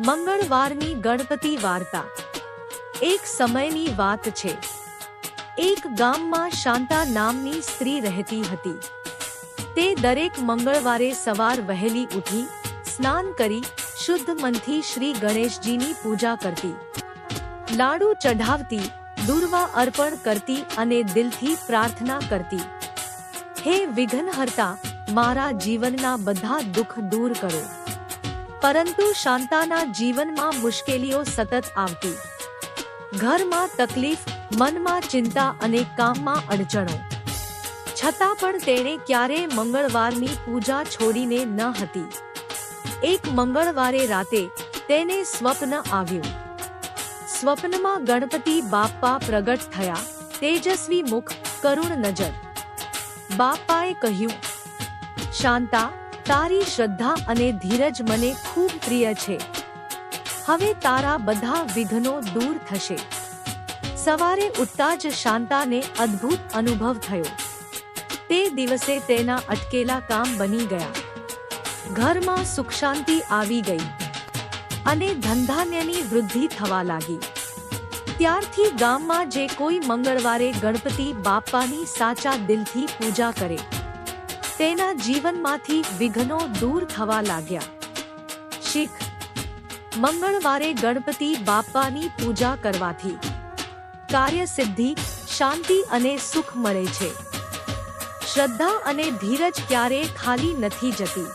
મંગળવારની ગણપતિ વાર્તા. એક સમયની વાત છે. એક ગામમાં શાંતા નામની સ્ત્રી રહેતી હતી. તે દરેક મંગળવારે સવાર વહેલી ઉઠી, સ્નાન કરી, શુદ્ધ મનથી શ્રી ગણેશજીની પૂજા કરતી. લાડુ ચઢાવતી, દુર્વા અર્પણ કરતી અને દિલથી પ્રાર્થના કરતી. હે વિઘ્નહર્તા, મારા જીવનના બધા દુઃખ દૂર કરો. પરંતુ શાંતાના જીવનમાં મુશ્કેલીઓ સતત આવતી. ઘરમાં તકલીફ, મનમાં ચિંતા અને કામમાં અડચણો. છતાં પણ તેણે ક્યારેય મંગળવારની પૂજા છોડીને ન હતી. એક મંગળવારે રાતે તેને સ્વપ્ન આવ્યું. સ્વપ્નમાં ગણપતિ બાપ્પા પ્રગટ થયા, તેજસ્વી મુખ, કરુણ નજર. બાપ્પાએ કહ્યું, શાંતા તારી શ્રદ્ધા અને ધીરજ મને ખૂબ પ્રિય છે. હવે તારા બધા વિઘ્નો દૂર થશે. સવારે ઉઠતા જ શાંતાને અદ્ભુત અનુભવ થયો. તે દિવસે તેના અટકેલા કામ બની ગયા. ઘરમાં સુખ શાંતિ આવી ગઈ અને ધંધાન્યની વૃદ્ધિ થવા લાગી. ત્યારથી ગામમાં જે કોઈ મંગળવારે ગણપતિ બાપ્પાની સાચા દિલથી પૂજા કરે. તેના જીવનમાંથી વિઘ્નો દૂર થવા લાગ્યા. શીખ. મંગળવારે ગણપતિ બાપાની પૂજા કરવાથી કાર્યસિદ્ધિ, શાંતિ અને સુખ મળે છે. શ્રદ્ધા અને ધીરજ ક્યારેય ખાલી નથી જતી.